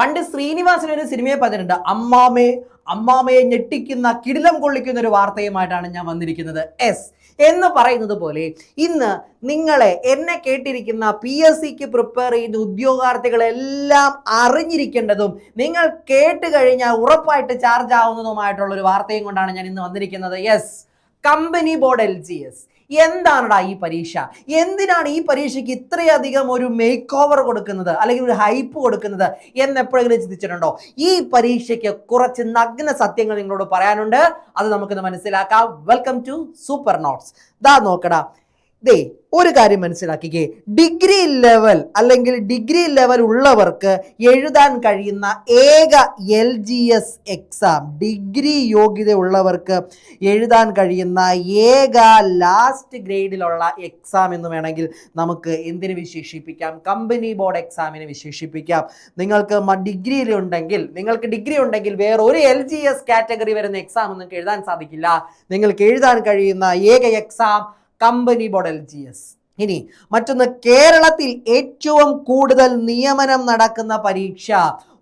പണ്ട് ശ്രീനിവാസൻ ഒരു സിനിമയെ പറഞ്ഞിട്ടുണ്ട് അമ്മാമേ അമ്മാമയെ ഞെട്ടിക്കുന്ന കിടിലം കൊള്ളിക്കുന്ന ഒരു വാർത്തയുമായിട്ടാണ് ഞാൻ വന്നിരിക്കുന്നത്. എസ് എന്ന് പറയുന്നത് പോലെ ഇന്ന് നിങ്ങളെ എന്നെ കേട്ടിരിക്കുന്ന പി എസ് സിക്ക് പ്രിപ്പയർ ചെയ്യുന്ന ഉദ്യോഗാർത്ഥികളെല്ലാം അറിഞ്ഞിരിക്കേണ്ടതും നിങ്ങൾ കേട്ട് കഴിഞ്ഞാൽ ഉറപ്പായിട്ട് ചാർജ് ആവുന്നതുമായിട്ടുള്ള ഒരു വാർത്തയും കൊണ്ടാണ് ഞാൻ ഇന്ന് വന്നിരിക്കുന്നത്. Yes. Company board L G S. എന്താണടാ ഈ പരീക്ഷ? എന്തിനാണ് ഈ പരീക്ഷയ്ക്ക് ഇത്രയധികം ഒരു മേക്ക് ഓവർ കൊടുക്കുന്നത്? അല്ലെങ്കിൽ ഒരു ഹൈപ്പ് കൊടുക്കുന്നത്? എന്ന് എപ്പോഴെങ്കിലും ചിന്തിച്ചിട്ടുണ്ടോ? ഈ പരീക്ഷയ്ക്ക് കുറച്ച് നഗ്ന സത്യങ്ങൾ നിങ്ങളോട് പറയാനുണ്ട്. അത് നമുക്കിന്ന് മനസ്സിലാക്കാം. വെൽക്കം ടു സൂപ്പർ നോട്ട്സ് ദാ നോക്കടാ. ദേ ഒരു കാര്യം മനസ്സിലാക്കിക്കേ. ഡിഗ്രി ലെവൽ അല്ലെങ്കിൽ ഡിഗ്രി ലെവൽ ഉള്ളവർക്ക് എഴുതാൻ കഴിയുന്ന ഏക L G S exam degree യോഗ്യത ഉള്ളവർക്ക് എഴുതാൻ കഴിയുന്ന ഏക ലാസ്റ്റ് ഗ്രേഡിലുള്ള എക്സാം എന്ന് വേണമെങ്കിൽ നമുക്ക് എന്തിനു വിശേഷിപ്പിക്കാം? കമ്പനി ബോർഡ് എക്സാമിന് വിശേഷിപ്പിക്കാം. നിങ്ങൾക്ക് ഡിഗ്രിയിൽ ഉണ്ടെങ്കിൽ നിങ്ങൾക്ക് ഡിഗ്രി ഉണ്ടെങ്കിൽ വേറെ ഒരു എൽ ജി എസ് കാറ്റഗറി വരുന്ന എക്സാം നിങ്ങൾക്ക് എഴുതാൻ സാധിക്കില്ല. നിങ്ങൾക്ക് എഴുതാൻ കഴിയുന്ന ഏക exam company board L G S. ഇനി മറ്റൊന്ന് കേരളത്തിൽ ഏറ്റവും കൂടുതൽ നിയമനം നടക്കുന്ന പരീക്ഷ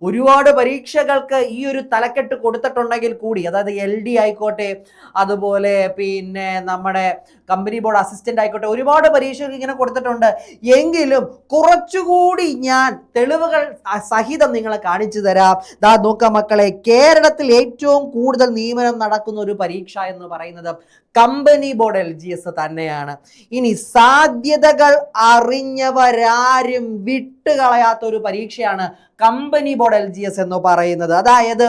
ഒരുപാട് പരീക്ഷകൾക്ക് ഈ ഒരു തലക്കെട്ട് കൊടുത്തിട്ടുണ്ടെങ്കിൽ കൂടി അതായത് എൽ ഡി ആയിക്കോട്ടെ അതുപോലെ പിന്നെ നമ്മുടെ കമ്പനി ബോർഡ് അസിസ്റ്റന്റ് ആയിക്കോട്ടെ ഒരുപാട് പരീക്ഷകൾ ഇങ്ങനെ കൊടുത്തിട്ടുണ്ട്. എങ്കിലും കുറച്ചുകൂടി ഞാൻ തെളിവുകൾ സഹിതം നിങ്ങളെ കാണിച്ചു തരാം. ദാ നോക്കാം മക്കളെ കേരളത്തിൽ ഏറ്റവും കൂടുതൽ നിയമനം നടക്കുന്ന ഒരു പരീക്ഷ എന്ന് പറയുന്നത് company board L G S തന്നെയാണ്. ഇനി സാധ്യതകൾ അറിഞ്ഞവരാരും വിട്ടുകളയാത്ത ഒരു പരീക്ഷയാണ് company board L G S എന്ന് പറയുന്നത്. അതായത്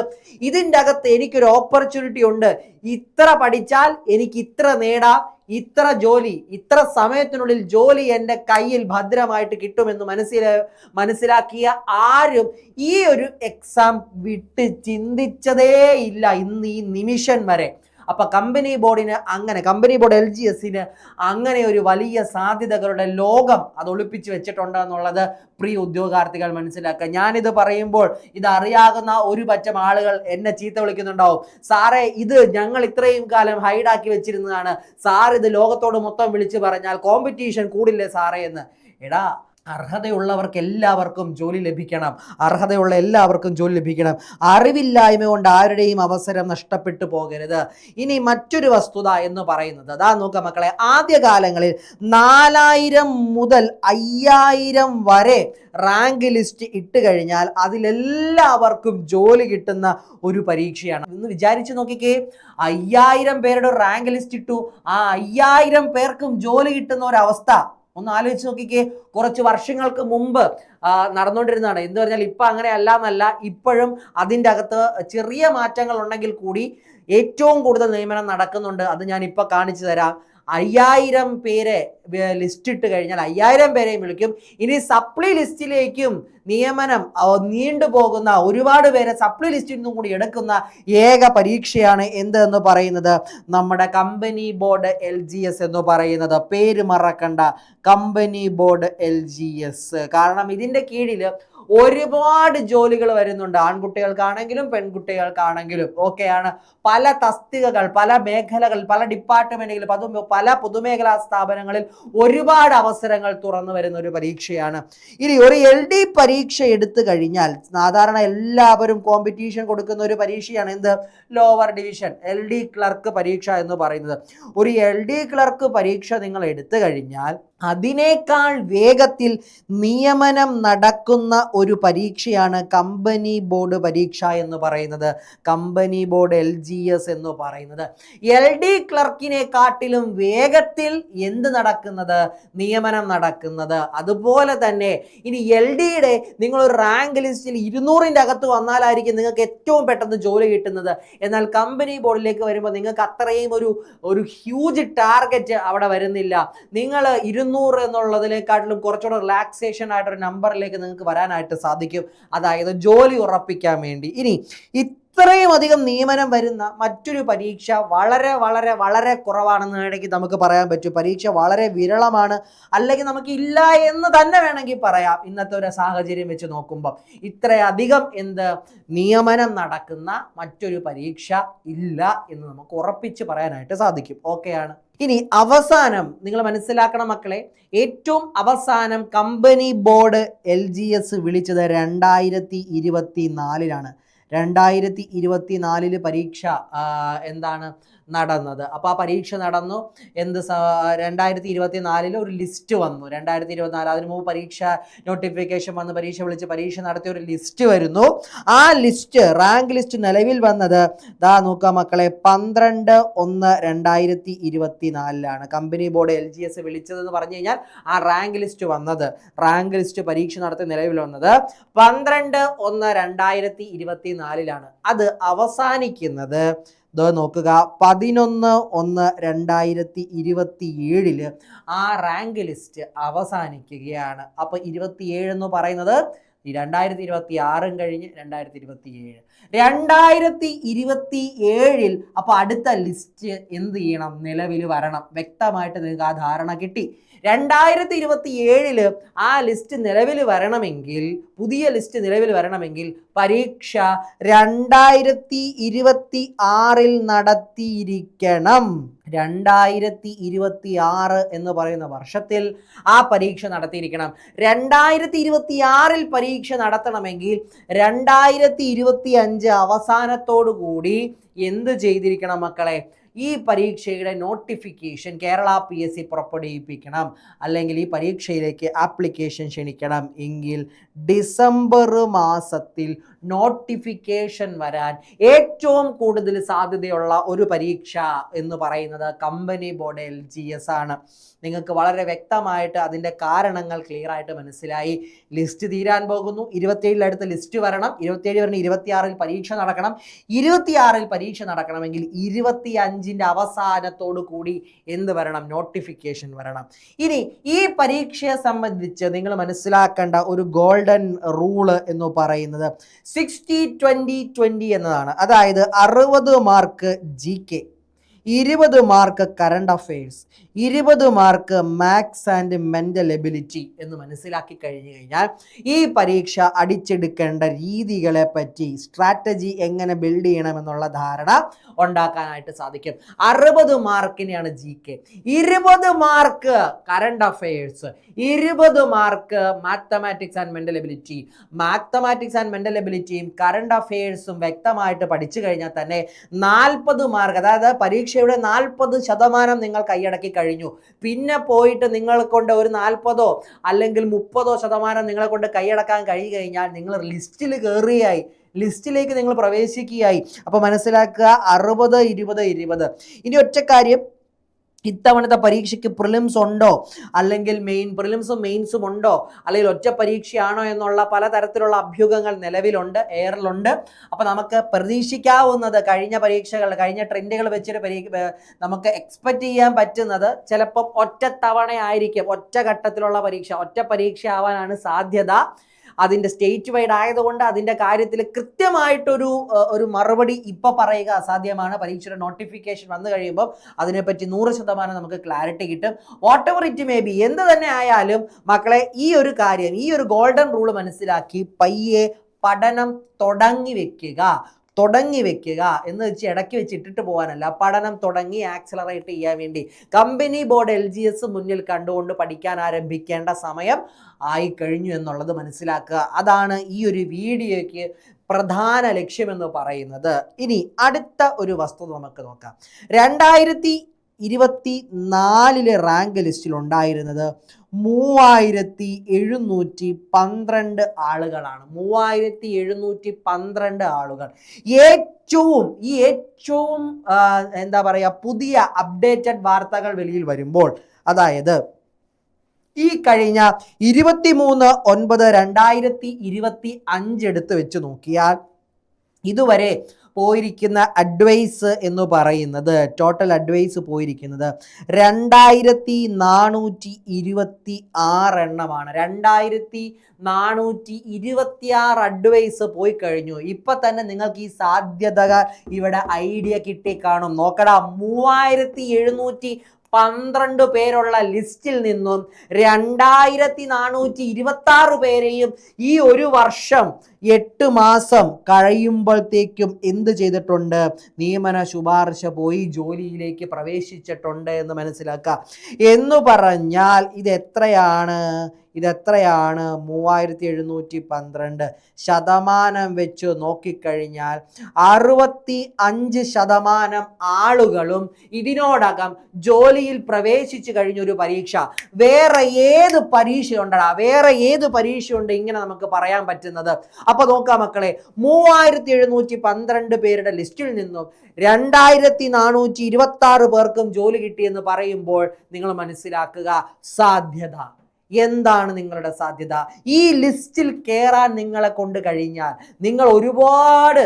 ഇതിന്റെ അകത്ത് എനിക്കൊരു ഓപ്പർച്യൂണിറ്റി ഉണ്ട്. ഇത്ര പഠിച്ചാൽ എനിക്ക് ഇത്ര നേടാം. ഇത്ര ജോലി ഇത്ര സമയത്തിനുള്ളിൽ ജോലി എന്റെ കയ്യിൽ ഭദ്രമായിട്ട് കിട്ടുമെന്ന് മനസ്സില മനസ്സിലാക്കിയ ആരും ഈ ഒരു എക്സാം വിട്ട് ചിന്തിച്ചതേ ഇല്ല ഇന്ന് ഈ നിമിഷം വരെ. അപ്പൊ കമ്പനി ബോർഡിന് അങ്ങനെ കമ്പനി ബോർഡ് എൽ ജി എസിന് അങ്ങനെ ഒരു വലിയ സാധ്യതകളുടെ ലോകം അത് ഒളിപ്പിച്ച് വെച്ചിട്ടുണ്ട് എന്നുള്ളത് പ്രിയ ഉദ്യോഗാർത്ഥികൾ മനസ്സിലാക്കുക. ഞാനിത് പറയുമ്പോൾ ഇത് അറിയാകുന്ന ഒരു പറ്റം ആളുകൾ എന്നെ ചീത്ത വിളിക്കുന്നുണ്ടാവും. സാറേ ഇത് ഞങ്ങൾ ഇത്രയും കാലം ഹൈഡാക്കി വെച്ചിരുന്നതാണ്. സാർ ഇത് ലോകത്തോട് മൊത്തം വിളിച്ച് പറഞ്ഞാൽ കോമ്പറ്റീഷൻ കൂടില്ലേ സാറേ എന്ന്? എടാ അർഹതയുള്ളവർക്ക് എല്ലാവർക്കും ജോലി ലഭിക്കണം. അർഹതയുള്ള എല്ലാവർക്കും ജോലി ലഭിക്കണം. അറിവില്ലായ്മ കൊണ്ട് ആരുടെയും അവസരം നഷ്ടപ്പെട്ടു പോകരുത്. ഇനി മറ്റൊരു വസ്തുത എന്ന് പറയുന്നത്. അതാ നോക്ക മക്കളെ ആദ്യകാലങ്ങളിൽ നാലായിരം മുതൽ അയ്യായിരം വരെ റാങ്ക് ലിസ്റ്റ് ഇട്ട് കഴിഞ്ഞാൽ അതിലെല്ലാവർക്കും ജോലി കിട്ടുന്ന ഒരു പരീക്ഷയാണ്. ഇന്ന് വിചാരിച്ചു നോക്കിക്കേ അയ്യായിരം പേരുടെ റാങ്ക് ലിസ്റ്റ് ഇട്ടു. ആ അയ്യായിരം പേർക്കും ജോലി കിട്ടുന്ന ഒരവസ്ഥ ഒന്ന് ആലോചിച്ച് നോക്കിക്കേ. കുറച്ച് വർഷങ്ങൾക്ക് മുമ്പ് നടന്നുകൊണ്ടിരുന്നതാണ് എന്ന് പറഞ്ഞാൽ ഇപ്പം അങ്ങനെ അല്ല എന്നല്ല. ഇപ്പോഴും അതിന്റെ അകത്ത് ചെറിയ മാറ്റങ്ങൾ ഉണ്ടെങ്കിൽ കൂടി ഏറ്റവും കൂടുതൽ നിയമനം നടക്കുന്നുണ്ട്. അത് ഞാൻ ഇപ്പം കാണിച്ചു തരാം. അയ്യായിരം പേരെ ലിസ്റ്റ് ഇട്ട് കഴിഞ്ഞാൽ അയ്യായിരം പേരെയും വിളിക്കും. ഇനി സപ്ലൈ ലിസ്റ്റിലേക്കും നിയമനം നീണ്ടുപോകുന്ന ഒരുപാട് പേരെ സപ്ലൈ ലിസ്റ്റിൽ നിന്നും കൂടി എടുക്കുന്ന ഏക പരീക്ഷയാണ് എന്തെന്ന് പറയുന്നത്? നമ്മുടെ company board L G S എന്ന് പറയുന്നത്. പേര് മറക്കണ്ട. Company board L G S കാരണം ഇതിന്റെ കീഴിൽ ഒരുപാട് ജോലികൾ വരുന്നുണ്ട്. ആൺകുട്ടികൾക്കാണെങ്കിലും പെൺകുട്ടികൾക്കാണെങ്കിലും ഒക്കെയാണ് പല തസ്തികകൾ പല മേഖലകൾ പല ഡിപ്പാർട്ട്മെന്റുകൾ അതും പല പൊതുമേഖലാ സ്ഥാപനങ്ങളിൽ ഒരുപാട് അവസരങ്ങൾ തുറന്നു വരുന്ന ഒരു പരീക്ഷയാണ്. ഇനി ഒരു എൽ ഡി പരീക്ഷ എടുത്തു കഴിഞ്ഞാൽ സാധാരണ എല്ലാവരും കോമ്പറ്റീഷൻ കൊടുക്കുന്ന ഒരു പരീക്ഷയാണ് എന്ത്? Lower division L D clerk പരീക്ഷ എന്ന് പറയുന്നത്. ഒരു എൽ ഡി ക്ലർക്ക് പരീക്ഷ നിങ്ങൾ എടുത്തു കഴിഞ്ഞാൽ അതിനേക്കാൾ വേഗത്തിൽ നിയമനം നടക്കുന്ന ഒരു പരീക്ഷയാണ് കമ്പനി ബോർഡ് പരീക്ഷ എന്ന് പറയുന്നത്. Company board L G S എന്ന് പറയുന്നത്. എൽ ഡി ക്ലർക്കിനെ കാട്ടിലും വേഗത്തിൽ എന്ത് നടക്കുന്നത്? നിയമനം നടക്കുന്നത്. അതുപോലെ തന്നെ ഇനി എൽ ഡിയുടെ നിങ്ങൾ റാങ്ക് ലിസ്റ്റിൽ ഇരുന്നൂറിന്റെ അകത്ത് വന്നാലായിരിക്കും നിങ്ങൾക്ക് ഏറ്റവും പെട്ടെന്ന് ജോലി കിട്ടുന്നത്. എന്നാൽ കമ്പനി ബോർഡിലേക്ക് വരുമ്പോൾ നിങ്ങൾക്ക് അത്രയും ഒരു ഒരു ഹ്യൂജ് ടാർഗറ്റ് അവിടെ വരുന്നില്ല. നിങ്ങൾ ഇരുന്നൂറ് എന്നുള്ളതിനെക്കാട്ടിലും കുറച്ചുകൂടെ റിലാക്സേഷൻ ആയിട്ടൊരു നമ്പറിലേക്ക് നിങ്ങൾക്ക് വരാനായിട്ട് സാധിക്കും. അതായത് ജോലി ഉറപ്പിക്കാൻ വേണ്ടി. ഇനി ഇത്രയും അധികം നിയമനം വരുന്ന മറ്റൊരു പരീക്ഷ വളരെ വളരെ വളരെ കുറവാണെന്ന് വേണമെങ്കിൽ നമുക്ക് പറയാൻ പറ്റും. പരീക്ഷ വളരെ വിരളമാണ്. അല്ലെങ്കിൽ നമുക്ക് ഇല്ല എന്ന് തന്നെ വേണമെങ്കിൽ പറയാം. ഇന്നത്തെ ഒരു സാഹചര്യം വെച്ച് നോക്കുമ്പോൾ ഇത്രയധികം എന്ത് നിയമനം നടക്കുന്ന മറ്റൊരു പരീക്ഷ ഇല്ല എന്ന് നമുക്ക് ഉറപ്പിച്ച് പറയാനായിട്ട് സാധിക്കും. ഓക്കെയാണ് ഇനി അവസാനം നിങ്ങൾ മനസ്സിലാക്കണം മക്കളെ ഏറ്റവും അവസാനം company board L G S വിളിച്ചത് രണ്ടായിരത്തി ഇരുപത്തി നാലിലാണ് രണ്ടായിരത്തി ഇരുപത്തി നാലിൽ പരീക്ഷ എന്താണ്? നടന്നത്. അപ്പോൾ ആ പരീക്ഷ നടന്നു. എന്ത് രണ്ടായിരത്തി ഇരുപത്തി നാലിൽ ഒരു ലിസ്റ്റ് വന്നു. രണ്ടായിരത്തി ഇരുപത്തി നാല് അതിന് മുമ്പ് പരീക്ഷ നോട്ടിഫിക്കേഷൻ വന്ന് പരീക്ഷ വിളിച്ച് പരീക്ഷ നടത്തിയ ഒരു ലിസ്റ്റ് വരുന്നു. ആ ലിസ്റ്റ് റാങ്ക് ലിസ്റ്റ് നിലവിൽ വന്നത് ദാ നോക്കുക മക്കളെ പന്ത്രണ്ട് ഒന്ന് രണ്ടായിരത്തി ഇരുപത്തി നാലിലാണ് company board L G S വിളിച്ചതെന്ന് പറഞ്ഞു കഴിഞ്ഞാൽ ആ റാങ്ക് ലിസ്റ്റ് വന്നത്. റാങ്ക് ലിസ്റ്റ് പരീക്ഷ നടത്തി നിലവിൽ വന്നത് പന്ത്രണ്ട് ഒന്ന് രണ്ടായിരത്തി ഇരുപത്തി നാലിലാണ് അത് അവസാനിക്കുന്നത്. ഇത് നോക്കുക. പതിനൊന്ന് ഒന്ന് രണ്ടായിരത്തി ഇരുപത്തി ഏഴിൽ ആ റാങ്ക് ലിസ്റ്റ് അവസാനിക്കുകയാണ്. അപ്പൊ ഇരുപത്തിയേഴ് എന്ന് പറയുന്നത് ഈ രണ്ടായിരത്തി ഇരുപത്തി ആറും കഴിഞ്ഞ് രണ്ടായിരത്തി ഇരുപത്തി ഏഴ് രണ്ടായിരത്തി ഇരുപത്തി ഏഴിൽ അപ്പൊ അടുത്ത ലിസ്റ്റ് എന്ത് ചെയ്യണം? നിലവിൽ വരണം. വ്യക്തമായിട്ട് നിങ്ങൾക്ക് ആ ധാരണ കിട്ടി. രണ്ടായിരത്തി ഇരുപത്തി ഏഴിൽ ആ ലിസ്റ്റ് നിലവിൽ വരണമെങ്കിൽ പുതിയ ലിസ്റ്റ് നിലവിൽ വരണമെങ്കിൽ പരീക്ഷ രണ്ടായിരത്തി ഇരുപത്തി ആറിൽ നടത്തിയിരിക്കണം. രണ്ടായിരത്തി ഇരുപത്തി ആറ് എന്ന് പറയുന്ന വർഷത്തിൽ ആ പരീക്ഷ നടത്തിയിരിക്കണം. രണ്ടായിരത്തി ഇരുപത്തി ആറിൽ പരീക്ഷ നടത്തണമെങ്കിൽ രണ്ടായിരത്തി ഇരുപത്തി അഞ്ച് അവസാനത്തോടു കൂടി എന്ത് ചെയ്തിരിക്കണം മക്കളെ? ഈ പരീക്ഷയുടെ notification Kerala P S C പുറപ്പെടുവിപ്പിക്കണം. അല്ലെങ്കിൽ ഈ പരീക്ഷയിലേക്ക് ആപ്ലിക്കേഷൻ ക്ഷണിക്കണം. എങ്കിൽ ഡിസംബർ മാസത്തിൽ നോട്ടിഫിക്കേഷൻ വരാൻ ഏറ്റവും കൂടുതൽ സാധ്യതയുള്ള ഒരു പരീക്ഷ എന്ന് പറയുന്നത് company board L G S ആണ്. നിങ്ങൾക്ക് വളരെ വ്യക്തമായിട്ട് അതിന്റെ കാരണങ്ങൾ ക്ലിയർ ആയിട്ട് മനസ്സിലായി. ലിസ്റ്റ് തീരാൻ പോകുന്നു. ഇരുപത്തിയേഴിൽ അടുത്ത് ലിസ്റ്റ് വരണം. ഇരുപത്തിയേഴ് വരണം ഇരുപത്തിയാറിൽ പരീക്ഷ നടക്കണം. ഇരുപത്തിയാറിൽ പരീക്ഷ നടക്കണമെങ്കിൽ ഇരുപത്തി അഞ്ചിന്റെ അവസാനത്തോടു കൂടി എന്ത് വരണം? നോട്ടിഫിക്കേഷൻ വരണം. ഇനി ഈ പരീക്ഷയെ സംബന്ധിച്ച് നിങ്ങൾ മനസ്സിലാക്കേണ്ട ഒരു ഗോൾഡൻ റൂൾ എന്ന് പറയുന്നത് സിക്സ്റ്റി ട്വന്റി ട്വന്റി എന്നതാണ്. അതായത് അറുപത് മാർക്ക് ജി കെ ഇരുപത് മാർക്ക് കറണ്ട് അഫയേഴ്സ് ഇരുപത് mark maths and mental ability എന്ന് മനസ്സിലാക്കി കഴിഞ്ഞു കഴിഞ്ഞാൽ ഈ പരീക്ഷ അടിച്ചെടുക്കേണ്ട രീതികളെ പറ്റി സ്ട്രാറ്റജി എങ്ങനെ ബിൽഡ് ചെയ്യണമെന്നുള്ള ധാരണ ഉണ്ടാക്കാനായിട്ട് സാധിക്കും. അറുപത് മാർക്കിനെയാണ് ജി കെ ഇരുപത് മാർക്ക് കറണ്ട് അഫയേഴ്സ് ഇരുപത് mark mathematics and mental ability mathematics and mental എബിലിറ്റിയും current അഫയേഴ്സും വ്യക്തമായിട്ട് പഠിച്ചു കഴിഞ്ഞാൽ തന്നെ നാൽപ്പത് മാർക്ക് അതായത് പരീക്ഷയുടെ നാൽപ്പത് ശതമാനം നിങ്ങൾ കൈയടക്കി കഴിഞ്ഞു. പിന്നെ പോയിട്ട് നിങ്ങളെ കൊണ്ട് ഒരു നാൽപ്പതോ അല്ലെങ്കിൽ മുപ്പതോ ശതമാനം നിങ്ങളെ കൊണ്ട് കൈയടക്കാൻ കഴിയുക കഴിഞ്ഞാൽ നിങ്ങൾ ലിസ്റ്റിൽ കയറിയായി ലിസ്റ്റിലേക്ക് നിങ്ങൾ പ്രവേശിക്കുകയായി. അപ്പോൾ മനസ്സിലാക്കുക അറുപത് ഇരുപത് ഇരുപത്. ഇനി ഒറ്റ കാര്യം ഇത്തവണത്തെ പരീക്ഷയ്ക്ക് പ്രിലിംസ് ഉണ്ടോ? അല്ലെങ്കിൽ മെയിൻ പ്രിലിംസും മെയിൻസും ഉണ്ടോ? അല്ലെങ്കിൽ ഒറ്റ പരീക്ഷയാണോ എന്നുള്ള പലതരത്തിലുള്ള അഭ്യൂഹങ്ങൾ നിലവിലുണ്ട് എയറിലുണ്ട് അപ്പോൾ നമുക്ക് പ്രതീക്ഷിക്കാവുന്നത് കഴിഞ്ഞ പരീക്ഷകൾ കഴിഞ്ഞ ട്രെൻഡുകൾ വെച്ചിട്ട് പരീ നമുക്ക് എക്സ്പെക്റ്റ് ചെയ്യാൻ പറ്റുന്നത് ചിലപ്പം ഒറ്റ തവണയായിരിക്കും ഒറ്റ ഘട്ടത്തിലുള്ള പരീക്ഷ ഒറ്റ പരീക്ഷ ആവാനാണ് സാധ്യത. അതിന്റെ സ്റ്റേറ്റ് വൈഡ് ആയതുകൊണ്ട് അതിന്റെ കാര്യത്തിൽ കൃത്യമായിട്ടൊരു ഒരു മറുപടി ഇപ്പോൾ പറയുക അസാധ്യമാണ്. പരീക്ഷയുടെ നോട്ടിഫിക്കേഷൻ വന്നു കഴിയുമ്പോൾ അതിനെപ്പറ്റി നൂറ് ശതമാനം നമുക്ക് ക്ലാരിറ്റി കിട്ടും. Whatever it may be എന്ത് തന്നെ ആയാലും മക്കളെ ഈ ഒരു കാര്യം ഈ ഒരു ഗോൾഡൻ റൂൾ മനസ്സിലാക്കി പയ്യെ പഠനം തുടങ്ങി വെക്കുക. തുടങ്ങി വെക്കുക എന്ന് വെച്ച് ഇടയ്ക്ക് വെച്ച് ഇട്ടിട്ട് പോകാനല്ല. പഠനം തുടങ്ങി ആക്സലറേറ്റ് ചെയ്യാൻ വേണ്ടി. Company board L G S മുന്നിൽ കണ്ടുകൊണ്ട് പഠിക്കാൻ ആരംഭിക്കേണ്ട സമയം ആയി കഴിഞ്ഞു എന്നുള്ളത് മനസ്സിലാക്കുക. അതാണ് ഈ ഒരു വീഡിയോയ്ക്ക് പ്രധാന ലക്ഷ്യമെന്ന് പറയുന്നത്. ഇനി അടുത്ത ഒരു വസ്തുത നമുക്ക് നോക്കാം. രണ്ടായിരത്തി ഇരുപത്തി നാലിലെ റാങ്ക് ലിസ്റ്റിൽ ഉണ്ടായിരുന്നത് മൂവായിരത്തി എഴുന്നൂറ്റി പന്ത്രണ്ട് ആളുകളാണ്. മൂവായിരത്തി എഴുന്നൂറ്റി പന്ത്രണ്ട് ആളുകൾ. ഏറ്റവും ഈ ഏറ്റവും എന്താ പറയുക പുതിയ അപ്ഡേറ്റഡ് വാർത്തകൾ വെളിയിൽ വരുമ്പോൾ അതായത് ഈ കഴിഞ്ഞ ഇരുപത്തി മൂന്ന് ഒൻപത് രണ്ടായിരത്തി ഇരുപത്തി അഞ്ച് എടുത്ത് വെച്ച് നോക്കിയാൽ ഇതുവരെ പോയിരിക്കുന്ന അഡ്വൈസ് എന്ന് പറയുന്നത് ടോട്ടൽ അഡ്വൈസ് പോയിരിക്കുന്നത് രണ്ടായിരത്തി നാനൂറ്റി ഇരുപത്തി ആറ് എണ്ണമാണ്. രണ്ടായിരത്തി നാനൂറ്റി ഇരുപത്തി ആറ് അഡ്വൈസ് പോയി കഴിഞ്ഞു. ഇപ്പൊ തന്നെ നിങ്ങൾക്ക് ഈ സാധ്യതകൾ ഇവിടെ ഐഡിയ കിട്ടി കാണും നോക്കടാ മൂവായിരത്തി എഴുന്നൂറ്റി പന്ത്രണ്ട് പേരുള്ള ലിസ്റ്റിൽ നിന്നും രണ്ടായിരത്തി നാനൂറ്റി ഇരുപത്തി ആറ് പേരെയും ഈ ഒരു വർഷം എട്ട് മാസം കഴിയുമ്പോഴത്തേക്കും എന്ത് ചെയ്തിട്ടുണ്ട്? നിയമന ശുപാർശ പോയി ജോലിയിലേക്ക് പ്രവേശിച്ചിട്ടുണ്ട് എന്ന് മനസ്സിലാക്കുക. എന്ന് പറഞ്ഞാൽ ഇത് എത്രയാണ് ഇതെത്രയാണ്? മൂവായിരത്തി എഴുന്നൂറ്റി പന്ത്രണ്ട് ശതമാനം വെച്ച് നോക്കിക്കഴിഞ്ഞാൽ അറുപത്തി അഞ്ച് ശതമാനം ആളുകളും ഇതിനോടകം ജോലിയിൽ പ്രവേശിച്ചു കഴിഞ്ഞൊരു പരീക്ഷ. വേറെ ഏത് പരീക്ഷയുണ്ടടാ? വേറെ ഏത് പരീക്ഷയുണ്ട് ഇങ്ങനെ നമുക്ക് പറയാൻ പറ്റുന്നത്? അപ്പൊ നോക്കാം മക്കളെ മൂവായിരത്തി എഴുന്നൂറ്റി പന്ത്രണ്ട് പേരുടെ ലിസ്റ്റിൽ നിന്നും രണ്ടായിരത്തി നാനൂറ്റി ഇരുപത്തി ആറ് പേർക്കും ജോലി കിട്ടിയെന്ന് പറയുമ്പോൾ നിങ്ങൾ മനസ്സിലാക്കുക സാധ്യത. എന്താണ് നിങ്ങളുടെ സാധ്യത? ഈ ലിസ്റ്റിൽ കയറാൻ നിങ്ങളെ കൊണ്ട് കഴിഞ്ഞാൽ നിങ്ങൾ ഒരുപാട്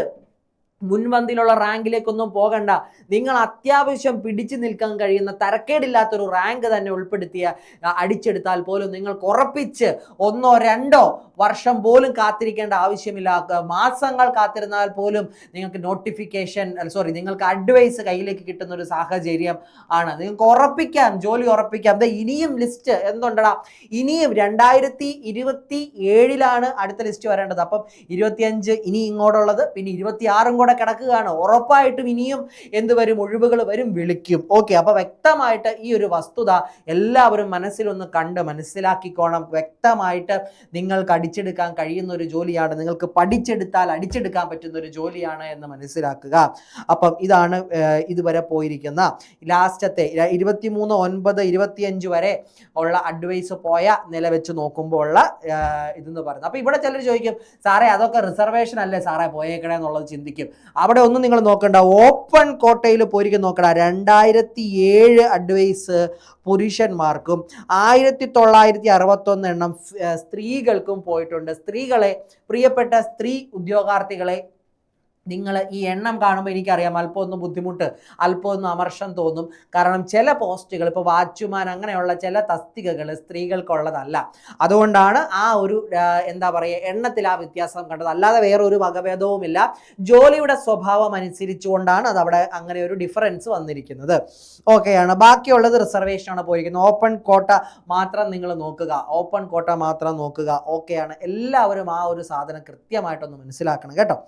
മുൻപന്തിയിലുള്ള റാങ്കിലേക്കൊന്നും പോകണ്ട. നിങ്ങൾ അത്യാവശ്യം പിടിച്ചു നിൽക്കാൻ കഴിയുന്ന തരക്കേടില്ലാത്തൊരു റാങ്ക് തന്നെ ഉൾപ്പെടുത്തിയ അടിച്ചെടുത്താൽ പോലും നിങ്ങൾക്ക് ഉറപ്പിച്ച് ഒന്നോ രണ്ടോ വർഷം പോലും കാത്തിരിക്കേണ്ട ആവശ്യമില്ല. മാസങ്ങൾ കാത്തിരുന്നാൽ പോലും നിങ്ങൾക്ക് നോട്ടിഫിക്കേഷൻ സോറി നിങ്ങൾക്ക് അഡ്വൈസ് കയ്യിലേക്ക് കിട്ടുന്ന ഒരു സാഹചര്യം ആണ്. നിങ്ങൾക്ക് ഉറപ്പിക്കാം ജോലി ഉറപ്പിക്കാം. അതെ ഇനിയും ലിസ്റ്റ് എന്തുണ്ടടാ? ഇനിയും രണ്ടായിരത്തി ഇരുപത്തി ഏഴിലാണ് അടുത്ത ലിസ്റ്റ് വരേണ്ടത്. അപ്പം ഇരുപത്തിയഞ്ച് ഇനി ഇങ്ങോട്ടുള്ളത് പിന്നെ ഇരുപത്തി ആറും കൂടെ കിടക്കുകയാണ്. ഉറപ്പായിട്ടും ഇനിയും എന്ത് വരും ഒഴിവുകൾ വരും വിളിക്കും. ഓക്കെ അപ്പൊ വ്യക്തമായിട്ട് ഈ ഒരു വസ്തുത എല്ലാവരും മനസ്സിലൊന്ന് കണ്ട് മനസ്സിലാക്കിക്കോണം. വ്യക്തമായിട്ട് നിങ്ങൾക്ക് അടിച്ചെടുക്കാൻ കഴിയുന്ന ഒരു ജോലിയാണ്. നിങ്ങൾക്ക് പഠിച്ചെടുത്താൽ അടിച്ചെടുക്കാൻ പറ്റുന്ന ഒരു ജോലിയാണ് എന്ന് മനസ്സിലാക്കുക. അപ്പം ഇതാണ് ഇതുവരെ പോയിരിക്കുന്ന ലാസ്റ്റത്തെ ഇരുപത്തിമൂന്ന് ഒൻപത് ഇരുപത്തിയഞ്ച് വരെ ഉള്ള അഡ്വൈസ് പോയ നില വെച്ച് നോക്കുമ്പോൾ ഉള്ള ഇതെന്ന് പറയുന്നത്. അപ്പൊ ഇവിടെ ചിലർ ചോദിക്കും സാറേ അതൊക്കെ റിസർവേഷൻ അല്ലേ സാറേ പോയേക്കണേ എന്നുള്ളത് ചിന്തിക്കും. അവിടെ ഒന്നും നിങ്ങൾ നോക്കണ്ട. ഓപ്പൺ കോട്ടയിൽ പോയിരിക്കും നോക്കണ്ട രണ്ടായിരത്തി ഏഴ് അഡ്വൈസ് പുരുഷന്മാർക്കും ആയിരത്തി തൊള്ളായിരത്തി അറുപത്തൊന്ന് എണ്ണം സ്ത്രീകൾക്കും പോയിട്ടുണ്ട്. സ്ത്രീകളെ പ്രിയപ്പെട്ട സ്ത്രീ ഉദ്യോഗാർത്ഥികളെ നിങ്ങൾ ഈ എണ്ണം കാണുമ്പോൾ എനിക്കറിയാം അല്പം ഒന്ന് ബുദ്ധിമുട്ട് അല്പം ഒന്ന് അമർഷം തോന്നും. കാരണം ചില പോസ്റ്റുകൾ ഇപ്പോൾ വാച്ച്മാൻ അങ്ങനെയുള്ള ചില തസ്തികകൾ സ്ത്രീകൾക്കുള്ളതല്ല. അതുകൊണ്ടാണ് ആ ഒരു എന്താ പറയുക എണ്ണത്തിൽ ആ വ്യത്യാസം കണ്ടത്. അല്ലാതെ വേറൊരു വകഭേദവുമില്ല. ജോലിയുടെ സ്വഭാവം അനുസരിച്ചുകൊണ്ടാണ് അത് അവിടെ അങ്ങനെ ഒരു ഡിഫറൻസ് വന്നിരിക്കുന്നത്. ഓക്കെയാണ്. ബാക്കിയുള്ളത് റിസർവേഷനാണ് പോയിരിക്കുന്നത്. ഓപ്പൺ കോട്ട മാത്രം നിങ്ങൾ നോക്കുക. ഓപ്പൺ കോട്ട മാത്രം നോക്കുക. ഓക്കെയാണ്. എല്ലാവരും ആ ഒരു സാധനം കൃത്യമായിട്ടൊന്ന് മനസ്സിലാക്കണം. കേട്ടോ?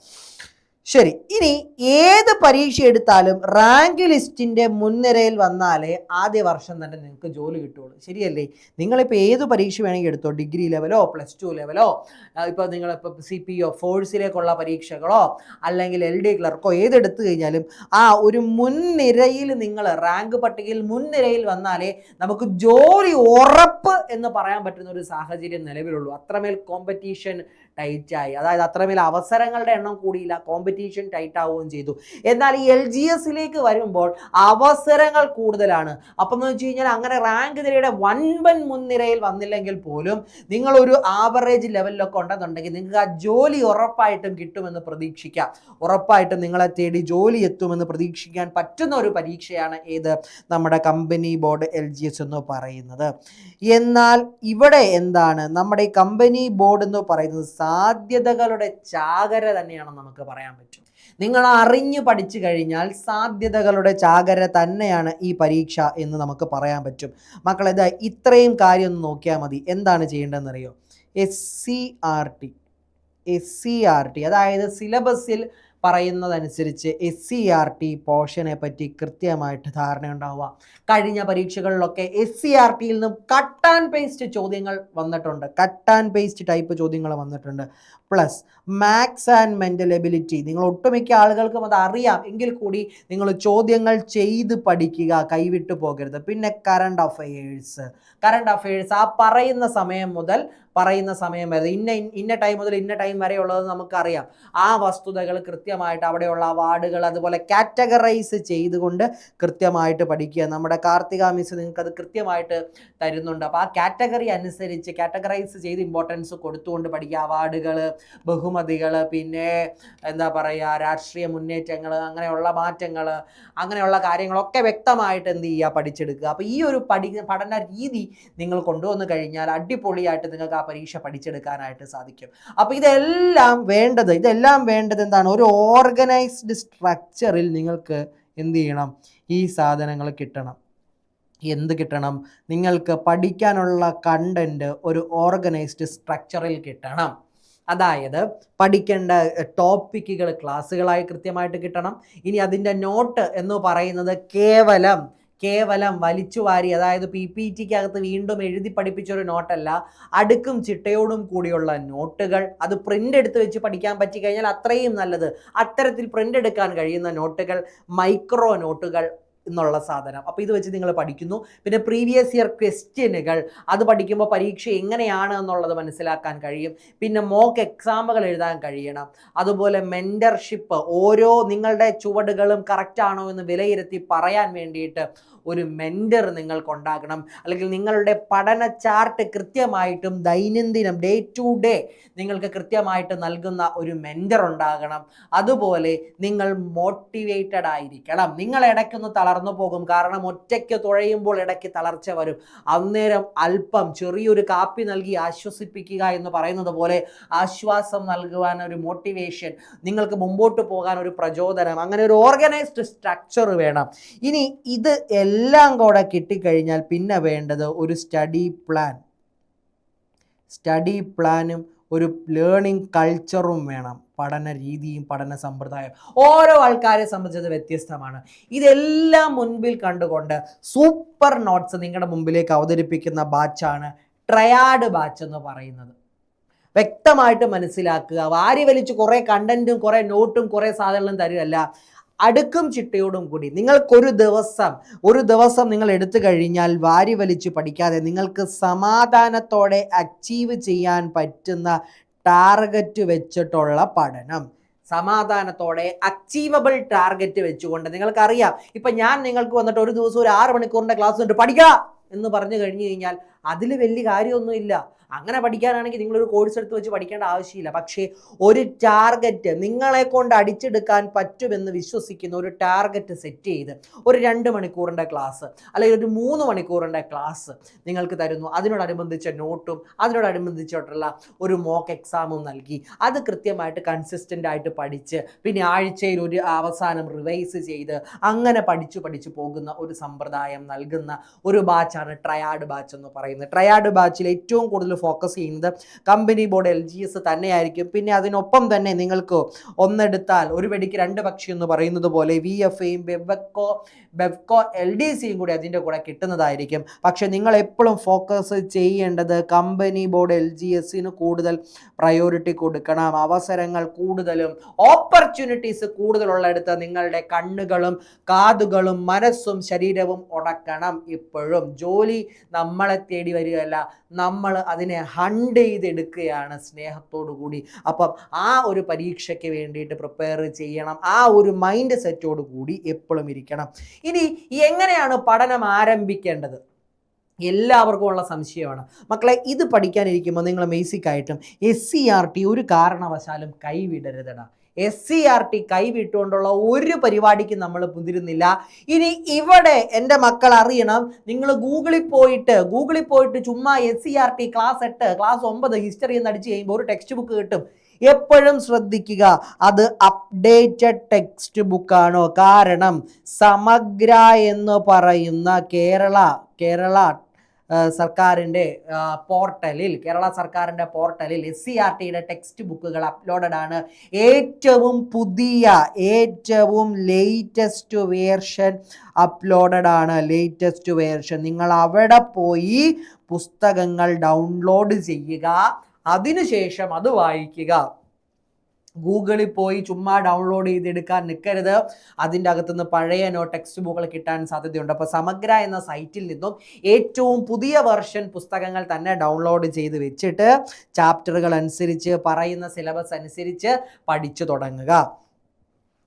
ശരി ഇനി ഏത് പരീക്ഷ എടുത്താലും റാങ്ക് ലിസ്റ്റിന്റെ മുൻനിരയിൽ വന്നാലേ ആദ്യ വർഷം തന്നെ നിങ്ങൾക്ക് ജോലി കിട്ടുള്ളൂ. ശരിയല്ലേ? നിങ്ങളിപ്പോൾ ഏത് പരീക്ഷ വേണമെങ്കിൽ എടുത്തോ? ഡിഗ്രി ലെവലോ പ്ലസ് ടു ലെവലോ ഇപ്പോൾ നിങ്ങളിപ്പോൾ സി പി ഒ ഫോഴ്സിലേക്കുള്ള പരീക്ഷകളോ അല്ലെങ്കിൽ എൽ ഡി ക്ലർക്കോ ഏതെടുത്തു കഴിഞ്ഞാലും ആ ഒരു മുൻനിരയിൽ നിങ്ങൾ റാങ്ക് പട്ടികയിൽ മുൻനിരയിൽ വന്നാലേ നമുക്ക് ജോലി ഉറപ്പ് എന്ന് പറയാൻ പറ്റുന്ന ഒരു സാഹചര്യം നിലവിലുള്ളൂ. അത്രമേൽ കോമ്പറ്റീഷൻ ടൈറ്റായി. അതായത് അത്രമേൽ അവസരങ്ങളുടെ എണ്ണം കൂടിയില്ല. കോമ്പറ്റീഷൻ ടൈറ്റ് ആവുകയും ചെയ്തു. എന്നാൽ ഈ എൽ ജി എസിലേക്ക് വരുമ്പോൾ അവസരങ്ങൾ കൂടുതലാണ്. അപ്പം എന്ന് വെച്ച് കഴിഞ്ഞാൽ അങ്ങനെ റാങ്ക് നിരയുടെ വൻപൻ മുൻനിരയിൽ വന്നില്ലെങ്കിൽ പോലും നിങ്ങൾ ഒരു ആവറേജ് ലെവലിലൊക്കെ ഉണ്ടെന്നുണ്ടെങ്കിൽ നിങ്ങൾക്ക് ആ ജോലി ഉറപ്പായിട്ടും കിട്ടുമെന്ന് പ്രതീക്ഷിക്കാം. ഉറപ്പായിട്ടും നിങ്ങളെ തേടി ജോലി എത്തുമെന്ന് പ്രതീക്ഷിക്കാൻ പറ്റുന്ന ഒരു പരീക്ഷയാണ് ഏത്? നമ്മുടെ company board L G S എന്ന് പറയുന്നത്. എന്നാൽ ഇവിടെ എന്താണ്? നമ്മുടെ ഈ കമ്പനി ബോർഡ് എന്ന് പറയുന്നത് സാധ്യതകളുടെ ചാകര തന്നെയാണെന്ന് നമുക്ക് പറയാൻ പറ്റും. നിങ്ങൾ അറിഞ്ഞു പഠിച്ചു കഴിഞ്ഞാൽ സാധ്യതകളുടെ ചാകര തന്നെയാണ് ഈ പരീക്ഷ എന്ന് നമുക്ക് പറയാൻ പറ്റും. മക്കളെ ഇത് ഇത്രയും കാര്യം ഒന്ന് നോക്കിയാൽ മതി. എന്താണ് ചെയ്യേണ്ടതെന്നറിയോ? S C R T S C R T അതായത് സിലബസിൽ പറയുന്നതനുസരിച്ച് എസ് സി ആർ ടി പോർഷനെ പറ്റി കൃത്യമായിട്ട് ധാരണയുണ്ടാവുക. കഴിഞ്ഞ പരീക്ഷകളിലൊക്കെ എസ് സി ആർ ടിയിൽ നിന്നും കട്ട് ആൻഡ് പേസ്റ്റ് ചോദ്യങ്ങൾ വന്നിട്ടുണ്ട്. കട്ട് ആൻഡ് പേസ്റ്റ് ടൈപ്പ് ചോദ്യങ്ങൾ വന്നിട്ടുണ്ട്. Plus maths and mental ability നിങ്ങൾ ഒട്ടുമിക്ക ആളുകൾക്കും അത് അറിയാം. എങ്കിൽ കൂടി നിങ്ങൾ ചോദ്യങ്ങൾ ചെയ്ത് പഠിക്കുക കൈവിട്ടു പോകരുത്. പിന്നെ കറണ്ട് അഫയേഴ്സ് കറണ്ട് അഫയേഴ്സ് ആ പറയുന്ന സമയം മുതൽ പറയുന്ന സമയം വരെ. ഇന്ന ഇന്ന ടൈം മുതൽ ഇന്ന ടൈം വരെ ഉള്ളത് നമുക്കറിയാം. ആ വസ്തുതകൾ കൃത്യമായിട്ട് അവിടെയുള്ള അവാർഡുകൾ അതുപോലെ കാറ്റഗറൈസ് ചെയ്തുകൊണ്ട് കൃത്യമായിട്ട് പഠിക്കുക. നമ്മുടെ കാർത്തിക മിസ് നിങ്ങൾക്ക് അത് കൃത്യമായിട്ട് തരുന്നുണ്ട്. അപ്പോൾ ആ കാറ്റഗറി അനുസരിച്ച് കാറ്റഗറൈസ് ചെയ്ത് ഇമ്പോർട്ടൻസ് കൊടുത്തുകൊണ്ട് പഠിക്കുക. അവാർഡുകൾ ബഹുമതികൾ പിന്നെ എന്താ പറയുക രാഷ്ട്രീയ മുന്നേറ്റങ്ങൾ അങ്ങനെയുള്ള മാറ്റങ്ങൾ അങ്ങനെയുള്ള കാര്യങ്ങളൊക്കെ വ്യക്തമായിട്ട് എന്ത് ചെയ്യുക പഠിച്ചെടുക്കുക. അപ്പോൾ ഈ ഒരു പഠി പഠന രീതി നിങ്ങൾ കൊണ്ടുവന്നു കഴിഞ്ഞാൽ അടിപൊളിയായിട്ട് നിങ്ങൾക്ക് ആ പരീക്ഷ പഠിച്ചെടുക്കാനായിട്ട് സാധിക്കും. അപ്പോൾ ഇതെല്ലാം വേണ്ടത് ഇതെല്ലാം വേണ്ടത് എന്താണ്? ഒരു ഓർഗനൈസ്ഡ് സ്ട്രക്ചറിൽ നിങ്ങൾക്ക് എന്ത് ചെയ്യണം? ഈ സാധനങ്ങൾ കിട്ടണം. എന്ത് കിട്ടണം? നിങ്ങൾക്ക് പഠിക്കാനുള്ള കണ്ടന്റ് ഒരു ഓർഗനൈസ്ഡ് സ്ട്രക്ചറിൽ കിട്ടണം. അതായത് പഠിക്കേണ്ട ടോപ്പിക്കുകൾ ക്ലാസ്സുകളായി കൃത്യമായിട്ട് കിട്ടണം. ഇനി അതിന്റെ നോട്ട് എന്ന് പറയുന്നത് കേവലം കേവലം വലിച്ചു വാരി അതായത് പി പി ടിക്കകത്ത് വീണ്ടും എഴുതി പഠിപ്പിച്ചൊരു നോട്ടല്ല അടുക്കും ചിട്ടയോടും കൂടിയുള്ള നോട്ടുകൾ അത് പ്രിന്റ് എടുത്ത് വെച്ച് പഠിക്കാൻ പറ്റി കഴിഞ്ഞാൽ അത്രയും നല്ലത്. അത്തരത്തിൽ പ്രിന്റ് എടുക്കാൻ കഴിയുന്ന നോട്ടുകൾ മൈക്രോ നോട്ടുകൾ എന്നുള്ള സാധനം. അപ്പോൾ ഇത് വെച്ച് നിങ്ങൾ പഠിക്കുന്നു. പിന്നെ പ്രീവിയസ് ഇയർ ക്വസ്റ്റ്യനുകൾ അത് പഠിക്കുമ്പോൾ പരീക്ഷ എങ്ങനെയാണ് എന്നുള്ളത് മനസ്സിലാക്കാൻ കഴിയും. പിന്നെ മോക്ക് എക്സാമുകൾ എഴുതാൻ കഴിയണം. അതുപോലെ മെന്റർഷിപ്പ് ഓരോ നിങ്ങളുടെ ചുവടുകളും കറക്റ്റ് ആണോ എന്ന് വിലയിരുത്തി പറയാൻ വേണ്ടിയിട്ട് ഒരു മെന്റർ നിങ്ങൾക്ക് ഉണ്ടാകണം അല്ലെങ്കിൽ നിങ്ങളുടെ പഠന ചാർട്ട് കൃത്യമായിട്ടും ദൈനംദിനം ഡേ ടു ഡേ നിങ്ങൾക്ക് കൃത്യമായിട്ട് നൽകുന്ന ഒരു മെന്റർ ഉണ്ടാകണം. അതുപോലെ നിങ്ങൾ മോട്ടിവേറ്റഡ് ആയിരിക്കണം. നിങ്ങൾ ഇടയ്ക്കൊന്ന് തളർന്നു പോകും. കാരണം ഒറ്റയ്ക്ക് തുഴയുമ്പോൾ ഇടയ്ക്ക് തളർച്ച വരും. അന്നേരം അല്പം ചെറിയൊരു കാപ്പി നൽകി ആശ്വസിപ്പിക്കുക എന്ന് പറയുന്നത് പോലെ ആശ്വാസം നൽകുവാൻ ഒരു മോട്ടിവേഷൻ നിങ്ങൾക്ക് മുമ്പോട്ട് പോകാൻ ഒരു പ്രചോദനം അങ്ങനെ ഒരു ഓർഗനൈസ്ഡ് സ്ട്രക്ചർ വേണം. ഇനി ഇത് കൂടെ കിട്ടിക്കഴിഞ്ഞാൽ പിന്നെ വേണ്ടത് ഒരു സ്റ്റഡി പ്ലാൻ സ്റ്റഡി പ്ലാനും ഒരു ലേണിംഗ് കൾച്ചറും വേണം. പഠന രീതിയും പഠന സമ്പ്രദായം. ഓരോ ആൾക്കാരെ സംബന്ധിച്ചത് വ്യത്യസ്തമാണ്. ഇതെല്ലാം മുൻപിൽ കണ്ടുകൊണ്ട് സൂപ്പർ നോട്ട്സ് നിങ്ങളുടെ മുമ്പിലേക്ക് അവതരിപ്പിക്കുന്ന ബാച്ചാണ് ട്രയാഡ് ബാച്ച് എന്ന് പറയുന്നത്. വ്യക്തമായിട്ട് മനസ്സിലാക്കുക. വാരി വലിച്ച് കുറേ കണ്ടന്റും കുറേ നോട്ടും കുറേ സാധനങ്ങളും തരികയല്ല. അടുക്കും ചിട്ടയോടും കൂടി. നിങ്ങൾക്കൊരു ദിവസം ഒരു ദിവസം നിങ്ങൾ എടുത്തു കഴിഞ്ഞാൽ വാരി വലിച്ച് പഠിക്കാതെ നിങ്ങൾക്ക് സമാധാനത്തോടെ അച്ചീവ് ചെയ്യാൻ പറ്റുന്ന ടാർഗറ്റ് വെച്ചിട്ടുള്ള പഠനം. സമാധാനത്തോടെ അച്ചീവബിൾ ടാർഗറ്റ് വെച്ചുകൊണ്ട് നിങ്ങൾക്കറിയാം. ഇപ്പം ഞാൻ നിങ്ങൾക്ക് വന്നിട്ട് ഒരു ദിവസം ഒരു ആറ് മണിക്കൂറിന്റെ ക്ലാസ് ഉണ്ട് പഠിക്കുക എന്ന് പറഞ്ഞു കഴിഞ്ഞു കഴിഞ്ഞാൽ അതിൽ വലിയ കാര്യമൊന്നുമില്ല അങ്ങനെ പഠിക്കാനാണെങ്കിൽ നിങ്ങളൊരു കോഴ്സ് എടുത്ത് വെച്ച് പഠിക്കേണ്ട ആവശ്യമില്ല. പക്ഷേ ഒരു ടാർഗറ്റ് നിങ്ങളെ കൊണ്ട് അടിച്ചെടുക്കാൻ പറ്റുമെന്ന് വിശ്വസിക്കുന്ന ഒരു ടാർഗറ്റ് സെറ്റ് ചെയ്ത് ഒരു രണ്ട് മണിക്കൂറിന്റെ ക്ലാസ് അല്ലെങ്കിൽ ഒരു മൂന്ന് മണിക്കൂറിന്റെ ക്ലാസ് നിങ്ങൾക്ക് തരുന്നു. അതിനോടനുബന്ധിച്ച നോട്ടും അതിനോടനുബന്ധിച്ചിട്ടുള്ള ഒരു മോക്ക് എക്സാമും നൽകി. അത് കൃത്യമായിട്ട് കൺസിസ്റ്റന്റ് ആയിട്ട് പഠിച്ച് പിന്നെ ആഴ്ചയിൽ ഒരു അവസാനം റിവൈസ് ചെയ്ത് അങ്ങനെ പഠിച്ചു പഠിച്ചു പോകുന്ന ഒരു സമ്പ്രദായം നൽകുന്ന ഒരു ബാച്ചാണ് ട്രയാഡ് ബാച്ച് എന്ന് പറയുന്നത്. ട്രയാഡ് ബാച്ചിൽ ഏറ്റവും കൂടുതൽ ഫോക്കസ് ചെയ്യുന്നത് company board L G S തന്നെയായിരിക്കും. പിന്നെ അതിനൊപ്പം തന്നെ നിങ്ങൾക്ക് ഒന്നെടുത്താൽ ഒരു വെടിക്ക് രണ്ട് പക്ഷി എന്ന് പറയുന്നത് പോലെ വി എഫ് എയും ബെവക്കോ ബെവ്കോ എൽ ഡി സിയും കൂടി അതിന്റെ കൂടെ കിട്ടുന്നതായിരിക്കും. പക്ഷേ നിങ്ങൾ എപ്പോഴും ഫോക്കസ് ചെയ്യേണ്ടത് കമ്പനി ബോർഡ് എൽ ജി എസിന് കൂടുതൽ പ്രയോറിറ്റി കൊടുക്കണം. അവസരങ്ങൾ കൂടുതലും ഓപ്പർച്യൂണിറ്റീസ് കൂടുതലുള്ളിടത്ത് നിങ്ങളുടെ കണ്ണുകളും കാതുകളും മനസ്സും ശരീരവും ഉടക്കണം ഇപ്പോഴും. ജോലി നമ്മളെ തേടി വരികയല്ല. നമ്മൾ അതിനെ ഹണ്ട് ചെയ്തെടുക്കുകയാണ് സ്നേഹത്തോടു കൂടി. അപ്പം ആ ഒരു പരീക്ഷയ്ക്ക് വേണ്ടിയിട്ട് പ്രിപ്പയർ ചെയ്യണം. ആ ഒരു മൈൻഡ് സെറ്റോട് കൂടി എപ്പോഴും ഇരിക്കണം. ഇനി എങ്ങനെയാണ് പഠനം ആരംഭിക്കേണ്ടത്? എല്ലാവർക്കും ഉള്ള സംശയമാണ്. മക്കളെ ഇത് പഠിക്കാനിരിക്കുമ്പോൾ നിങ്ങൾ ബേസിക്കായിട്ടും എസ് സി ആർ ടി ഒരു കാരണവശാലും കൈവിടരുതടാ. എസ് സി ആർ ടി കൈവിട്ടുകൊണ്ടുള്ള ഒരു പരിപാടിക്ക് നമ്മൾ മുതിരുന്നില്ല. ഇനി ഇവിടെ എന്റെ മക്കൾ അറിയണം. നിങ്ങൾ ഗൂഗിളിൽ പോയിട്ട് ഗൂഗിളിൽ പോയിട്ട് ചുമ്മാ S C R T class എട്ട് ക്ലാസ് ഒമ്പത് ഹിസ്റ്ററി എന്ന് അടിച്ച് കഴിയുമ്പോൾ ഒരു ടെക്സ്റ്റ് ബുക്ക് കിട്ടും. എപ്പോഴും ശ്രദ്ധിക്കുക അത് അപ്ഡേറ്റഡ് ടെക്സ്റ്റ് ബുക്കാണോ കാരണം സമഗ്ര എന്ന് പറയുന്ന കേരള കേരള സർക്കാരിന്റെ പോർട്ടലിൽ കേരള സർക്കാരിന്റെ പോർട്ടലിൽ എസ് സി ആർ ടിയുടെ ടെക്സ്റ്റ് ബുക്കുകൾ അപ്ലോഡഡ് ആണ് ഏറ്റവും പുതിയ ഏറ്റവും ലേറ്റസ്റ്റ് വേർഷൻ അപ്ലോഡഡ് ആണ് ലേറ്റസ്റ്റ് വേർഷൻ നിങ്ങൾ അവിടെ പോയി പുസ്തകങ്ങൾ ഡൗൺലോഡ് ചെയ്യുക. അതിനുശേഷം അത് വായിക്കുക. ഗൂഗിളിൽ പോയി ചുമ്മാ ഡൗൺലോഡ് ചെയ്തെടുക്കാൻ നിൽക്കരുത് അതിന്റെ അകത്തുനിന്ന് പഴയ നോ ടെക്സ്റ്റ് ബുക്കുകൾ കിട്ടാൻ സാധ്യതയുണ്ട്. അപ്പോൾ സമഗ്ര എന്ന സൈറ്റിൽ നിന്നും ഏറ്റവും പുതിയ വെർഷൻ പുസ്തകങ്ങൾ തന്നെ ഡൗൺലോഡ് ചെയ്ത് വെച്ചിട്ട് ചാപ്റ്ററുകൾ അനുസരിച്ച് പറയുന്ന സിലബസ് അനുസരിച്ച് പഠിച്ചു തുടങ്ങുക.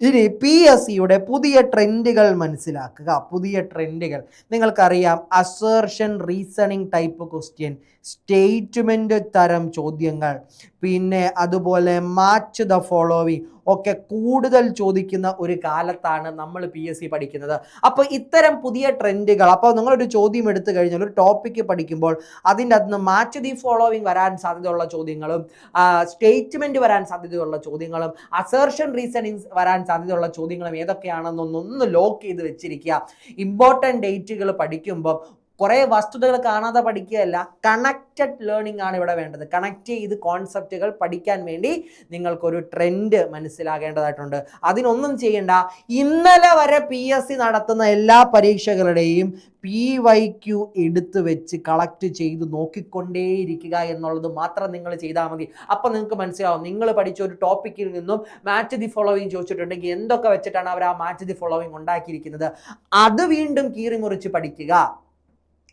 ഇനി പി എസ് സിയുടെ പുതിയ ട്രെൻഡുകൾ മനസ്സിലാക്കുക. പുതിയ ട്രെൻഡുകൾ. നിങ്ങൾക്കറിയാം assertion reasoning type question statement തരം ചോദ്യങ്ങൾ. പിന്നെ അതുപോലെ മാച്ച് ദ ഫോളോവിങ് ഒക്കെ കൂടുതൽ ചോദിക്കുന്ന ഒരു കാലത്താണ് നമ്മൾ പി എസ് സി പഠിക്കുന്നത്. അപ്പോൾ ഇത്തരം പുതിയ ട്രെൻഡുകൾ അപ്പോൾ നിങ്ങളൊരു ചോദ്യം എടുത്തു കഴിഞ്ഞാൽ ഒരു ടോപ്പിക്ക് പഠിക്കുമ്പോൾ അതിന്റെ അകത്ത് മാച്ച് ദി ഫോളോവിങ് വരാൻ സാധ്യതയുള്ള ചോദ്യങ്ങളും സ്റ്റേറ്റ്മെന്റ് വരാൻ സാധ്യതയുള്ള ചോദ്യങ്ങളും അസേർഷൻ റീസണിങ്സ് വരാൻ സാധ്യതയുള്ള ചോദ്യങ്ങളും ഏതൊക്കെയാണെന്നൊന്നൊന്ന് ലോക്ക് ചെയ്ത് വെച്ചിരിക്കുക. ഇമ്പോർട്ടന്റ് ഡേറ്റുകൾ പഠിക്കുമ്പോൾ കുറേ വസ്തുതകൾ കാണാതെ പഠിക്കുകയല്ല കണക്റ്റഡ് ലേണിംഗ് ആണ് ഇവിടെ വേണ്ടത്. കണക്ട് ചെയ്ത് കോൺസെപ്റ്റുകൾ പഠിക്കാൻ വേണ്ടി നിങ്ങൾക്കൊരു ട്രെൻഡ് മനസ്സിലാകേണ്ടതായിട്ടുണ്ട്. അതിനൊന്നും ചെയ്യേണ്ട. ഇന്നലെ വരെ പി എസ് സി നടത്തുന്ന എല്ലാ പരീക്ഷകളുടെയും പി വൈ ക്യു എടുത്തു വെച്ച് കളക്ട് ചെയ്ത് നോക്കിക്കൊണ്ടേയിരിക്കുക എന്നുള്ളത് മാത്രം നിങ്ങൾ ചെയ്താൽ മതി. അപ്പം നിങ്ങൾക്ക് മനസ്സിലാവും നിങ്ങൾ പഠിച്ച ഒരു ടോപ്പിക്കിൽ നിന്നും മാച്ച് ദി ഫോളോവിങ് ചോദിച്ചിട്ടുണ്ടെങ്കിൽ എന്തൊക്കെ വെച്ചിട്ടാണ് അവർ ആ മാച്ച് ദി ഫോളോവിങ് ഉണ്ടാക്കിയിരിക്കുന്നത്? അത് വീണ്ടും കീറിമുറിച്ച് പഠിക്കുക.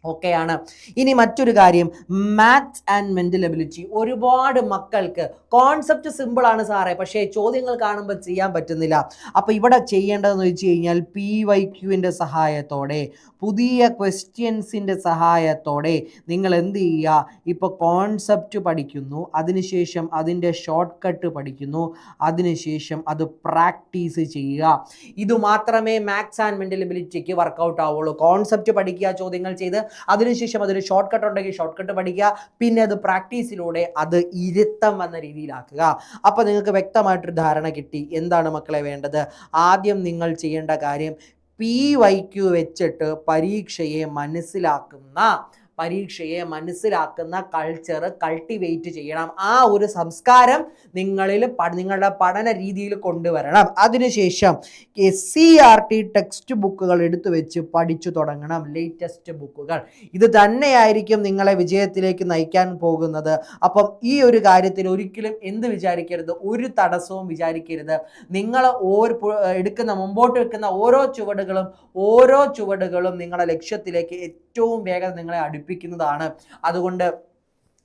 ഓക്കെയാണ് ഇനി മറ്റൊരു കാര്യം മാത്സ് ആൻഡ് മെന്റൽ എബിലിറ്റി ഒരുപാട് മക്കൾക്ക് കോൺസെപ്റ്റ് സിമ്പിളാണ് സാറേ പക്ഷേ ചോദ്യങ്ങൾ കാണുമ്പോൾ ചെയ്യാൻ പറ്റുന്നില്ല. അപ്പോൾ ഇവിടെ ചെയ്യേണ്ടതെന്ന് വെച്ച് കഴിഞ്ഞാൽ പി വൈ ക്യുവിന്റെ സഹായത്തോടെ പുതിയ ക്വസ്റ്റ്യൻസിന്റെ സഹായത്തോടെ നിങ്ങൾ എന്ത് ചെയ്യുക? ഇപ്പോൾ കോൺസെപ്റ്റ് പഠിക്കുന്നു അതിനുശേഷം അതിന്റെ ഷോർട്ട് കട്ട് പഠിക്കുന്നു അതിനുശേഷം അത് പ്രാക്ടീസ് ചെയ്യുക. ഇത് മാത്രമേ മാത്സ് ആൻഡ് മെന്റൽ എബിലിറ്റിക്ക് വർക്കൗട്ട് ആവുള്ളൂ. കോൺസെപ്റ്റ് പഠിക്കുക ചോദ്യങ്ങൾ ചെയ്ത് അതിനുശേഷം അതിന് ഷോർട്ട് കട്ട് ഉണ്ടെങ്കിൽ ഷോർട്ട് കട്ട് പഠിക്കുക. പിന്നെ അത് പ്രാക്ടീസിലൂടെ അത് ഇരുത്തം വന്ന രീതിയിലാക്കുക. അപ്പോൾ നിങ്ങൾക്ക് വ്യക്തമായിട്ടൊരു ധാരണ കിട്ടി. എന്താണ് മക്കളെ വേണ്ടത്? ആദ്യം നിങ്ങൾ ചെയ്യേണ്ട കാര്യം പി വൈ ക്യു വെച്ചിട്ട് പരീക്ഷയെ മനസ്സിലാക്കുന്ന പരീക്ഷയെ മനസ്സിലാക്കുന്ന കൾച്ചർ കൾട്ടിവേറ്റ് ചെയ്യണം. ആ ഒരു സംസ്കാരം നിങ്ങളിൽ നിങ്ങളുടെ പഠന രീതിയിൽ കൊണ്ടുവരണം. അതിനുശേഷം S C R T text ബുക്കുകൾ എടുത്തു വെച്ച് പഠിച്ചു തുടങ്ങണം. ലേറ്റസ്റ്റ് ബുക്കുകൾ ഇത് തന്നെയായിരിക്കും നിങ്ങളെ വിജയത്തിലേക്ക് നയിക്കാൻ പോകുന്നത്. അപ്പം ഈ ഒരു കാര്യത്തിൽ ഒരിക്കലും എന്ത് വിചാരിക്കരുത്? ഒരു തടസ്സവും വിചാരിക്കരുത്. നിങ്ങൾ എടുക്കുന്ന മുമ്പോട്ട് വെക്കുന്ന ഓരോ ചുവടുകളും ഓരോ ചുവടുകളും നിങ്ങളുടെ ലക്ഷ്യത്തിലേക്ക് ഏറ്റവും വേഗം നിങ്ങളെ അടുപ്പിക്കുന്നതാണ്. അതുകൊണ്ട്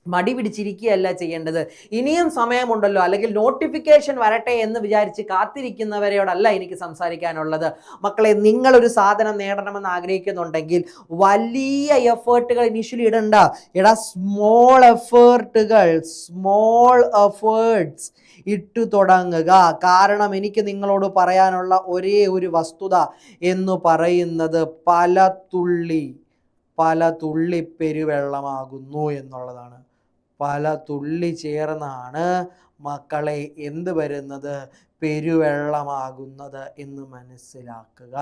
മടി പിടിച്ചിരിക്കുകയല്ല ചെയ്യേണ്ടത്. ഇനിയും സമയമുണ്ടല്ലോ. അല്ലെങ്കിൽ നോട്ടിഫിക്കേഷൻ വരട്ടെ എന്ന് വിചാരിച്ച് കാത്തിരിക്കുന്നവരോടല്ല എനിക്ക് സംസാരിക്കാനുള്ളത്. മക്കളെ നിങ്ങളൊരു സാധനം നേടണമെന്ന് ആഗ്രഹിക്കുന്നുണ്ടെങ്കിൽ വലിയ എഫേർട്ടുകൾ ഇനിഷ്യലി ഇടണ്ട. എടാ സ്മോൾ എഫേർട്ടുകൾ സ്മോൾ എഫേർട്സ് ഇട്ടു തുടങ്ങുക. കാരണം എനിക്ക് നിങ്ങളോട് പറയാനുള്ള ഒരേ ഒരു വസ്തുത എന്ന് പറയുന്നത് പല തുള്ളി പല തുള്ളി പെരുവെള്ളമാകുന്നു എന്നുള്ളതാണ്. പല തുള്ളി ചേർന്നാണ് മക്കളെ എന്ത് വരുന്നത്? പെരുവെള്ളമാകുന്നത് എന്ന് മനസ്സിലാക്കുക.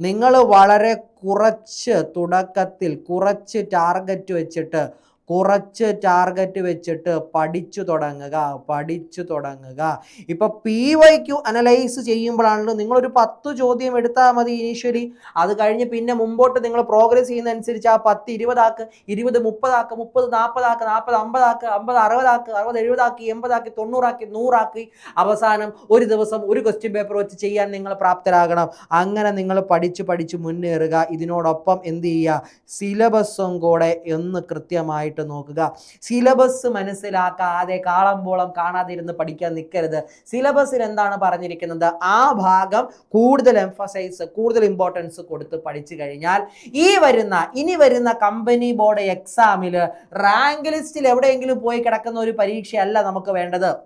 നിങ്ങൾ വളരെ കുറച്ച് തുടക്കത്തിൽ കുറച്ച് ടാർഗറ്റ് വെച്ചിട്ട് കുറച്ച് ടാർഗറ്റ് വെച്ചിട്ട് പഠിച്ചു തുടങ്ങുക പഠിച്ചു തുടങ്ങുക. ഇപ്പൊ പി വൈ ക്യു അനലൈസ് ചെയ്യുമ്പോഴാണല്ലോ ഒരു പത്ത് ചോദ്യം എടുത്താൽ മതി ഇനീഷ്യലി അത് കഴിഞ്ഞ് പിന്നെ മുമ്പോട്ട് നിങ്ങൾ പ്രോഗ്രസ് ചെയ്യുന്ന അനുസരിച്ച് ആ പത്ത് ഇരുപതാക്ക് ഇരുപത് മുപ്പതാക്ക് മുപ്പത് നാൽപ്പതാക്ക് നാൽപ്പത് അമ്പതാക്ക് അമ്പത് അറുപതാക്ക് അറുപത് എഴുപതാക്കി എൺപതാക്കി തൊണ്ണൂറാക്കി നൂറാക്കി അവസാനം ഒരു ദിവസം ഒരു ക്വസ്റ്റ്യൻ പേപ്പർ വെച്ച് ചെയ്യാൻ നിങ്ങൾ പ്രാപ്തരാകണം. അങ്ങനെ നിങ്ങൾ പഠിച്ച് പഠിച്ച് മുന്നേറുക. ഇതിനോടൊപ്പം എന്ത് ചെയ്യുക? സിലബസും കൂടെ എന്ന് കൃത്യമായിട്ട് നോക്കുക. സിലബസ് മനസ്സിലാക്കാതെ കാളമ്പോളം കാണാതിരുന്ന് പഠിക്കാൻ നിൽക്കരുത്. സിലബസിൽ എന്താണ് പറഞ്ഞിരിക്കുന്നത്? ആ ഭാഗം കൂടുതൽ എംഫസൈസ് കൂടുതൽ ഇമ്പോർട്ടൻസ് കൊടുത്ത് പഠിച്ചു കഴിഞ്ഞാൽ ഈ വരുന്ന ഇനി വരുന്ന കമ്പനി ബോർഡ് എക്സാമിൽ റാങ്ക് ലിസ്റ്റിൽ എവിടെയെങ്കിലും പോയി കിടക്കുന്ന ഒരു പരീക്ഷയല്ല നമുക്ക് വേണ്ടത്.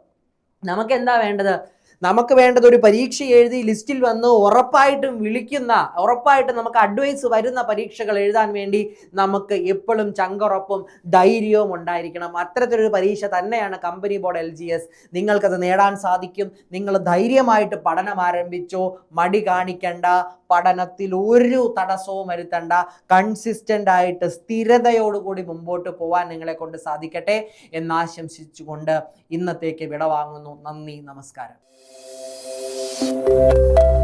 നമുക്ക് എന്താ വേണ്ടത്? നമുക്ക് വേണ്ടത് ഒരു പരീക്ഷ എഴുതി ലിസ്റ്റിൽ വന്ന് ഉറപ്പായിട്ടും വിളിക്കുന്ന ഉറപ്പായിട്ടും നമുക്ക് അഡ്വൈസ് വരുന്ന പരീക്ഷകൾ എഴുതാൻ വേണ്ടി നമുക്ക് എപ്പോഴും ചങ്കുറപ്പും ധൈര്യവും ഉണ്ടായിരിക്കണം. അത്തരത്തിലൊരു പരീക്ഷ തന്നെയാണ് company board L G S നിങ്ങൾക്കത് നേടാൻ സാധിക്കും. നിങ്ങൾ ധൈര്യമായിട്ട് പഠനം ആരംഭിച്ചോ മടി കാണിക്കണ്ട പഠനത്തിൽ ഒരു തടസ്സവും വരുത്തണ്ട. കൺസിസ്റ്റന്റ് ആയിട്ട് സ്ഥിരതയോടുകൂടി മുമ്പോട്ട് പോകാൻ നിങ്ങളെ കൊണ്ട് സാധിക്കട്ടെ എന്നാശംസിച്ചുകൊണ്ട് ഇന്നത്തേക്ക് വിടവാങ്ങുന്നു. നന്ദി നമസ്കാരം. Thank you.